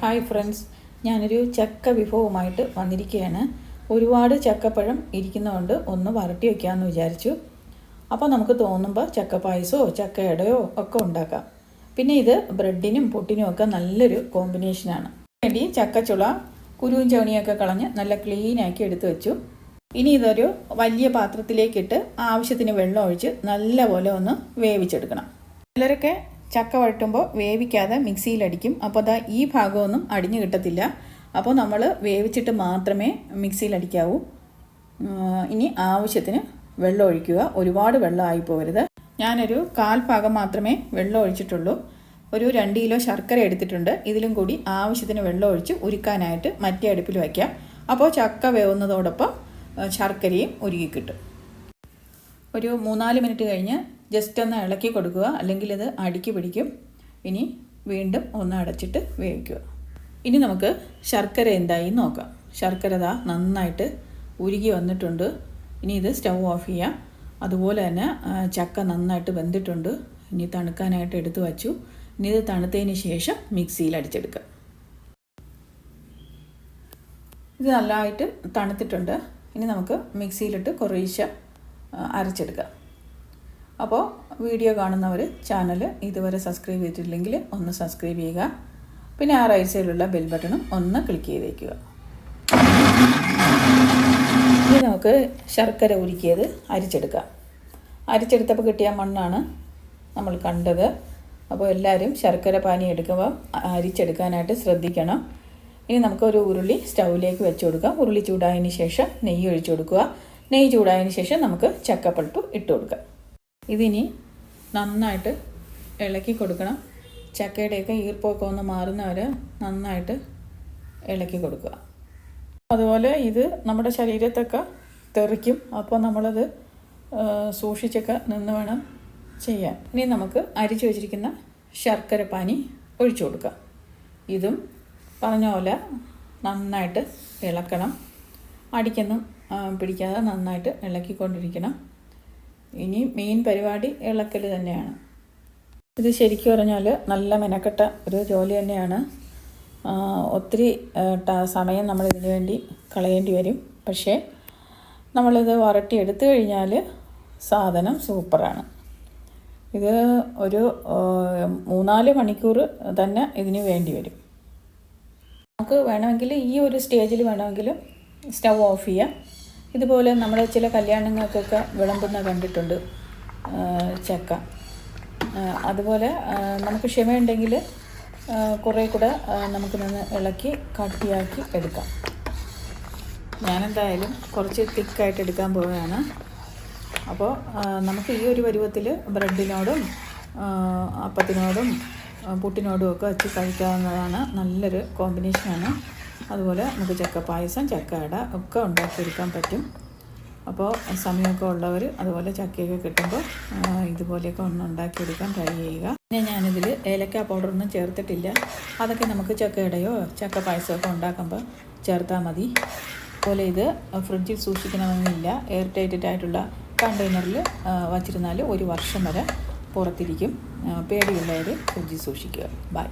Hi friends ഞാനൊരു ചക്ക വിഭവമായിട്ട് വന്നിരിക്കുകയാണ്. ഒരുപാട് ചക്കപ്പഴം ഇരിക്കുന്നതുകൊണ്ട് ഒന്ന് വരട്ടി വയ്ക്കാമെന്ന് വിചാരിച്ചു. അപ്പോൾ നമുക്ക് തോന്നുമ്പോൾ ചക്ക പായസമോ ചക്ക ഇടയോ ഒക്കെ ഉണ്ടാക്കാം. പിന്നെ ഇത് ബ്രെഡിനും പൊട്ടിനും ഒക്കെ നല്ലൊരു കോമ്പിനേഷനാണ് വേണ്ടി ചക്കച്ചുള കുരുവും ചവണിയൊക്കെ കളഞ്ഞ് നല്ല ക്ലീനാക്കി എടുത്തു വെച്ചു. ഇനി ഇതൊരു വലിയ പാത്രത്തിലേക്കിട്ട് ആവശ്യത്തിന് വെള്ളം ഒഴിച്ച് നല്ലപോലെ ഒന്ന് വേവിച്ചെടുക്കണം. ചിലരൊക്കെ ചക്ക വഴട്ടുമ്പോൾ വേവിക്കാതെ മിക്സിയിലടിക്കും. അപ്പോൾ അതാ ഈ ഭാഗമൊന്നും അടിഞ്ഞു കിട്ടത്തില്ല. അപ്പോൾ നമ്മൾ വേവിച്ചിട്ട് മാത്രമേ മിക്സിയിലടിക്കാവൂ. ഇനി ആവശ്യത്തിന് വെള്ളം ഒഴിക്കുക. ഒരുപാട് വെള്ളം ആയി പോകരുത്. ഞാനൊരു കാൽ ഭാഗം മാത്രമേ വെള്ളം ഒഴിച്ചിട്ടുള്ളൂ. ഒരു രണ്ട് കിലോ ശർക്കര എടുത്തിട്ടുണ്ട്. ഇതിലും കൂടി ആവശ്യത്തിന് വെള്ളം ഒഴിച്ച് ഉരുക്കാനായിട്ട് മറ്റേ അടുപ്പിൽ വയ്ക്കാം. അപ്പോൾ ചക്ക വേവുന്നതോടൊപ്പം ശർക്കരയും ഉരുകി കിട്ടും. ഒരു മൂന്നാൽ മിനിറ്റ് കഴിഞ്ഞ് ജസ്റ്റ് ഒന്ന് ഇളക്കി കൊടുക്കുക. അല്ലെങ്കിൽ ഇത് അടുക്കി പിടിക്കും. ഇനി വീണ്ടും ഒന്ന് അടച്ചിട്ട് വേവിക്കുക. ഇനി നമുക്ക് ശർക്കര എന്തായി നോക്കാം. ശർക്കര ദാ നന്നായിട്ട് ഉരുകി വന്നിട്ടുണ്ട്. ഇനി ഇത് സ്റ്റൗ ഓഫ് ചെയ്യാം. അതുപോലെ തന്നെ ചക്ക നന്നായിട്ട് വെന്തിട്ടുണ്ട്. ഇനി തണുക്കാനായിട്ട് എടുത്തു വച്ചു. ഇനി ഇത് തണുത്തതിന് ശേഷം മിക്സിയിൽ അടിച്ചെടുക്കുക ഇത് നല്ലതായിട്ട് തണുത്തിട്ടുണ്ട്. ഇനി നമുക്ക് മിക്സിയിലിട്ട് കുറേശ്ശെ അരച്ചെടുക്കാം. അപ്പോൾ വീഡിയോ കാണുന്നവർ ചാനൽ ഇതുവരെ സബ്സ്ക്രൈബ് ചെയ്തിട്ടില്ലെങ്കിൽ ഒന്ന് സബ്സ്ക്രൈബ് ചെയ്യുക. പിന്നെ ആ റൈറ്റ് സൈഡിലുള്ള ബെൽ ബട്ടണും ഒന്ന് ക്ലിക്ക് ചെയ്തേക്കുക ഇനി നമുക്ക് ശർക്കര ഉരുക്കിയത് അരിച്ചെടുക്കാം. അരിച്ചെടുത്തപ്പോൾ കിട്ടിയ മണ്ണാണ് നമ്മൾ കണ്ടത്. അപ്പോൾ എല്ലാവരും ശർക്കര പാനി എടുക്കുമ്പോൾ അരിച്ചെടുക്കാനായിട്ട് ശ്രദ്ധിക്കണം. ഇനി നമുക്കൊരു ഉരുളി സ്റ്റൗവിലേക്ക് വെച്ച് കൊടുക്കാം. ഉരുളി ചൂടായതിന് ശേഷം നെയ്യ് ഒഴിച്ചു കൊടുക്കുക. നെയ്യ് ചൂടായതിന് ശേഷം നമുക്ക് ചക്കപ്പൾപ്പ് ഇട്ട് കൊടുക്കാം. ഇതിനി നന്നായിട്ട് ഇളക്കി കൊടുക്കണം. ചക്കയുടെയൊക്കെ ഈർപ്പമൊക്കെ ഒന്ന് മാറുന്നവരെ നന്നായിട്ട് ഇളക്കി കൊടുക്കുക. അതുപോലെ ഇത് നമ്മുടെ ശരീരത്തൊക്കെ തെറിക്കും. അപ്പോൾ നമ്മളത് സൂക്ഷിച്ചൊക്കെ നിന്ന് വേണം ചെയ്യാൻ. ഇനി നമുക്ക് അരിച്ചു വെച്ചിരിക്കുന്ന ശർക്കര പാനി ഒഴിച്ചു കൊടുക്കാം. ഇതും പറഞ്ഞ പോലെ നന്നായിട്ട് ഇളക്കണം. അടിക്കൊന്നും പിടിക്കാതെ നന്നായിട്ട് ഇളക്കിക്കൊണ്ടിരിക്കണം. ഇനി മെയിൻ പരിപാടി ഇളക്കൽ തന്നെയാണ്. ഇത് ശരിക്കും പറഞ്ഞാൽ നല്ല മെനക്കെട്ട ഒരു ജോലി തന്നെയാണ്. ഒത്തിരി സമയം നമ്മൾ ഇതിനു വേണ്ടി കളയേണ്ടി വരും. പക്ഷേ നമ്മളിത് വരട്ടി എടുത്തു കഴിഞ്ഞാൽ സാധനം സൂപ്പറാണ്. ഇത് ഒരു മൂന്നാൽ മണിക്കൂർ തന്നെ ഇതിന് വേണ്ടി വരും. നമുക്ക് വേണമെങ്കിൽ ഈ ഒരു സ്റ്റേജിൽ വേണമെങ്കിലും സ്റ്റവ് ഓഫ് ചെയ്യാം. ഇതുപോലെ നമ്മൾ ചില കല്യാണങ്ങൾക്കൊക്കെ വിളമ്പുന്ന കണ്ടിട്ടുണ്ട് ചക്ക. അതുപോലെ നമുക്ക് ക്ഷമയുണ്ടെങ്കിൽ കുറേ കൂടെ നമുക്ക് നിന്ന് ഇളക്കി കട്ടിയാക്കി എടുക്കാം. ഞാനെന്തായാലും കുറച്ച് തിക്കായിട്ട് എടുക്കാൻ പോവുകയാണ്. അപ്പോൾ നമുക്ക് ഈ ഒരു പരുവത്തിൽ ബ്രെഡിനോടും അപ്പത്തിനോടും പുട്ടിനോടും ഒക്കെ വെച്ച് കഴിക്കാവുന്നതാണ് നല്ലൊരു കോമ്പിനേഷനാണ്. അതുപോലെ നമുക്ക് ചക്ക പായസം ചക്ക അട ഒക്കെ ഉണ്ടാക്കിയെടുക്കാൻ പറ്റും. അപ്പോൾ സമയമൊക്കെ ഉള്ളവർ അതുപോലെ ചക്കയൊക്കെ കിട്ടുമ്പോൾ ഇതുപോലെയൊക്കെ ഒന്ന് ഉണ്ടാക്കിയെടുക്കാൻ ട്രൈ ചെയ്യുക. പിന്നെ ഞാനിതിൽ ഏലക്ക പൗഡറൊന്നും ചേർത്തിട്ടില്ല. അതൊക്കെ നമുക്ക് ചക്കയുടെയോ ചക്ക പായസമൊക്കെ ഉണ്ടാക്കുമ്പോൾ ചേർത്താൽ മതി. അതുപോലെ ഇത് ഫ്രിഡ്ജിൽ സൂക്ഷിക്കണമെന്നില്ല എയർ ടൈറ്റഡ് ആയിട്ടുള്ള കണ്ടെയ്നറിൽ വച്ചിരുന്നാൽ ഒരു വർഷം വരെ പുറത്തിരിക്കും. പേടിയുള്ളവർ ഫ്രിഡ്ജിൽ സൂക്ഷിക്കുക. ബൈ